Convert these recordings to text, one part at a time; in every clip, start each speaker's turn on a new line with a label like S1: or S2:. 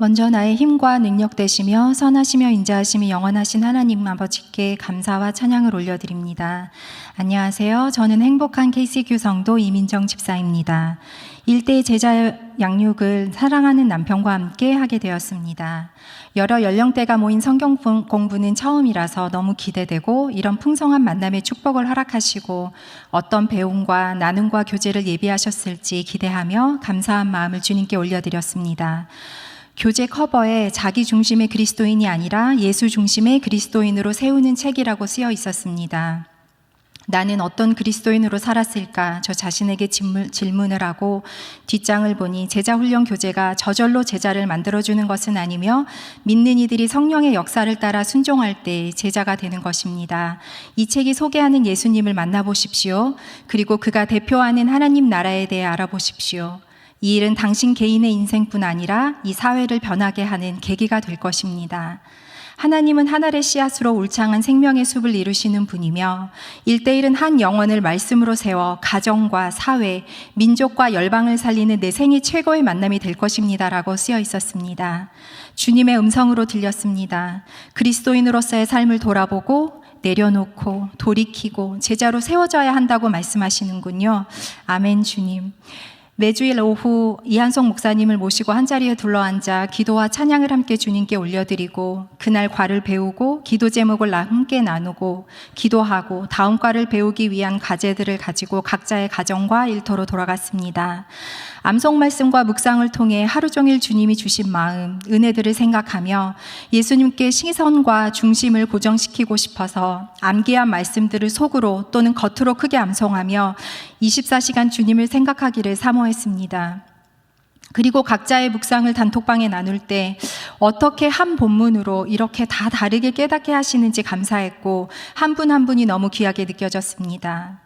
S1: 먼저 나의 힘과 능력 되시며 선하시며 인자하심이 영원하신 하나님 아버지께 감사와 찬양을 올려드립니다. 안녕하세요. 저는 행복한 KC교 성도 이민정 집사입니다. 일대 제자 양육을 사랑하는 남편과 함께 하게 되었습니다. 여러 연령대가 모인 성경 공부는 처음이라서 너무 기대되고 이런 풍성한 만남의 축복을 허락하시고 어떤 배움과 나눔과 교제를 예비하셨을지 기대하며 감사한 마음을 주님께 올려드렸습니다. 교재 커버에 자기 중심의 그리스도인이 아니라 예수 중심의 그리스도인으로 세우는 책이라고 쓰여 있었습니다. 나는 어떤 그리스도인으로 살았을까? 저 자신에게 질문 을 하고 뒷장을 보니 제자 훈련 교재가 저절로 제자를 만들어주는 것은 아니며 믿는 이들이 성령의 역사를 따라 순종할 때 제자가 되는 것입니다. 이 책이 소개하는 예수님을 만나보십시오. 그리고 그가 대표하는 하나님 나라에 대해 알아보십시오. 이 일은 당신 개인의 인생뿐 아니라 이 사회를 변하게 하는 계기가 될 것입니다. 하나님은 하늘의 씨앗으로 울창한 생명의 숲을 이루시는 분이며 일대일은 한 영혼을 말씀으로 세워 가정과 사회, 민족과 열방을 살리는 내 생이 최고의 만남이 될 것입니다라고 쓰여 있었습니다. 주님의 음성으로 들렸습니다. 그리스도인으로서의 삶을 돌아보고 내려놓고 돌이키고 제자로 세워져야 한다고 말씀하시는군요. 아멘 주님. 매주일 오후 이한성 목사님을 모시고 한자리에 둘러앉아 기도와 찬양을 함께 주님께 올려드리고 그날 과를 배우고 기도 제목을 함께 나누고 기도하고 다음 과를 배우기 위한 과제들을 가지고 각자의 가정과 일터로 돌아갔습니다. 암송 말씀과 묵상을 통해 하루 종일 주님이 주신 마음, 은혜들을 생각하며 예수님께 시선과 중심을 고정시키고 싶어서 암기한 말씀들을 속으로 또는 겉으로 크게 암송하며 24시간 주님을 생각하기를 사모했습니다. 그리고 각자의 묵상을 단톡방에 나눌 때 어떻게 한 본문으로 이렇게 다 다르게 깨닫게 하시는지 감사했고 한 분한 한 분이 너무 귀하게 느껴졌습니다.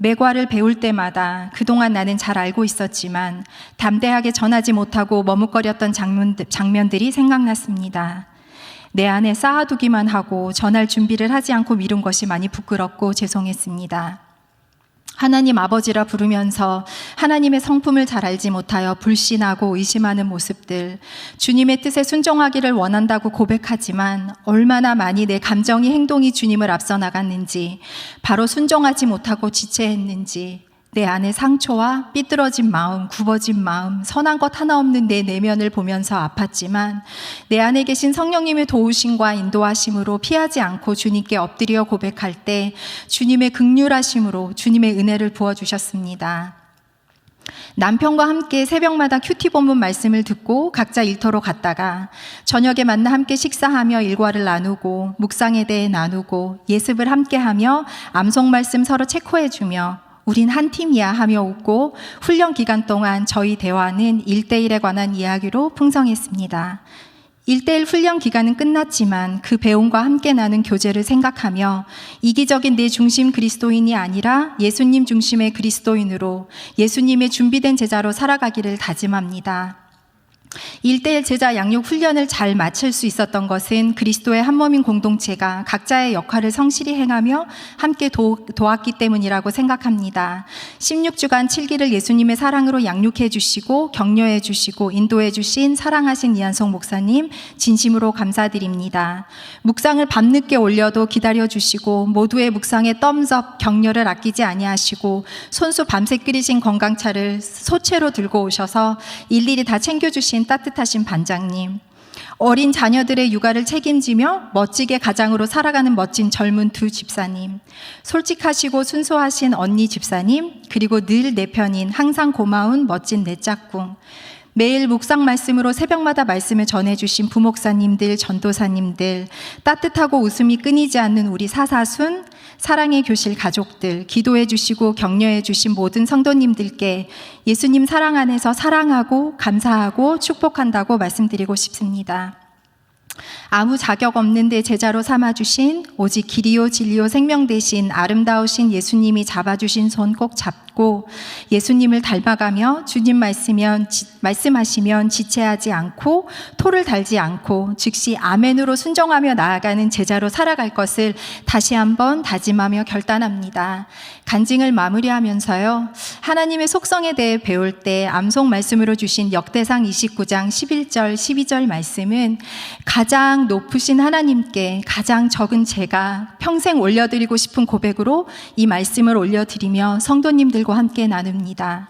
S1: 매과를 배울 때마다 그동안 나는 잘 알고 있었지만 담대하게 전하지 못하고 머뭇거렸던 장면들, 이 생각났습니다. 내 안에 쌓아두기만 하고 전할 준비를 하지 않고 미룬 것이 많이 부끄럽고 죄송했습니다. 하나님 아버지라 부르면서 하나님의 성품을 잘 알지 못하여 불신하고 의심하는 모습들, 주님의 뜻에 순종하기를 원한다고 고백하지만 얼마나 많이 내 감정이 행동이 주님을 앞서 나갔는지, 바로 순종하지 못하고 지체했는지, 내 안의 상처와 삐뚤어진 마음, 굽어진 마음, 선한 것 하나 없는 내 내면을 보면서 아팠지만 내 안에 계신 성령님의 도우심과 인도하심으로 피하지 않고 주님께 엎드려 고백할 때 주님의 극률하심으로 주님의 은혜를 부어 주셨습니다. 남편과 함께 새벽마다 큐티 본문 말씀을 듣고 각자 일터로 갔다가 저녁에 만나 함께 식사하며 일과를 나누고 묵상에 대해 나누고 예습을 함께 하며 암송 말씀 서로 체크해 주며 우린 한 팀이야 하며 웃고 훈련 기간 동안 저희 대화는 일대일에 관한 이야기로 풍성했습니다. 일대일 훈련 기간은 끝났지만 그 배움과 함께 나눈 교제를 생각하며 이기적인 내 중심 그리스도인이 아니라 예수님 중심의 그리스도인으로 예수님의 준비된 제자로 살아가기를 다짐합니다. 일대일 제자 양육 훈련을 잘 마칠 수 있었던 것은 그리스도의 한 몸인 공동체가 각자의 역할을 성실히 행하며 함께 도, 도왔기 때문이라고 생각합니다. 16주간 7기를 예수님의 사랑으로 양육해 주시고 격려해 주시고 인도해 주신 사랑하신 이한성 목사님 진심으로 감사드립니다. 묵상을 밤늦게 올려도 기다려 주시고 모두의 묵상에 덤섭 격려를 아끼지 아니하시고 손수 밤새 끓이신 건강차를 소채로 들고 오셔서 일일이 다 챙겨 주신 주신 따뜻하신 반장님, 어린 자녀들의 육아를 책임지며 멋지게 가장으로 살아가는 멋진 젊은 두 집사님, 솔직하시고 순수하신 언니 집사님, 그리고 늘 내 편인 항상 고마운 멋진 내 짝꿍, 매일 묵상 말씀으로 새벽마다 말씀을 전해주신 부목사님들, 전도사님들, 따뜻하고 웃음이 끊이지 않는 우리 사사순, 사랑의 교실 가족들, 기도해 주시고 격려해 주신 모든 성도님들께 예수님 사랑 안에서 사랑하고 감사하고 축복한다고 말씀드리고 싶습니다. 아무 자격 없는데 제자로 삼아주신 오직 길이요 진리요 생명 대신 아름다우신 예수님이 잡아주신 손 꼭 잡고 예수님을 닮아가며 주님 말씀면 지- 말씀하시면 지체하지 않고 토를 달지 않고 즉시 아멘으로 순종하며 나아가는 제자로 살아갈 것을 다시 한번 다짐하며 결단합니다. 간증을 마무리하면서요. 하나님의 속성에 대해 배울 때 암송 말씀으로 주신 역대상 29장 11절 12절 말씀은 가장 높으신 하나님께 가장 적은 제가 평생 올려드리고 싶은 고백으로 이 말씀을 올려드리며 성도님들과 함께 나눕니다.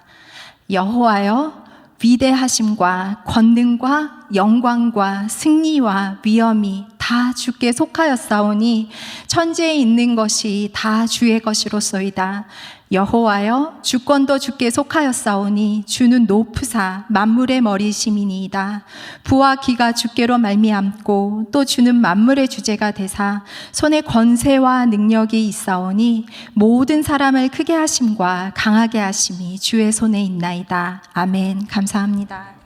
S1: 여호와여 위대하심과 권능과 영광과 승리와 위엄이 다 주께 속하였사오니 천지에 있는 것이 다 주의 것이로소이다. 여호와여 주권도 주께 속하였사오니 주는 높으사 만물의 머리심이니이다. 부와 기가 주께로 말미암고 또 주는 만물의 주제가 되사 손에 권세와 능력이 있사오니 모든 사람을 크게 하심과 강하게 하심이 주의 손에 있나이다. 아멘. 감사합니다.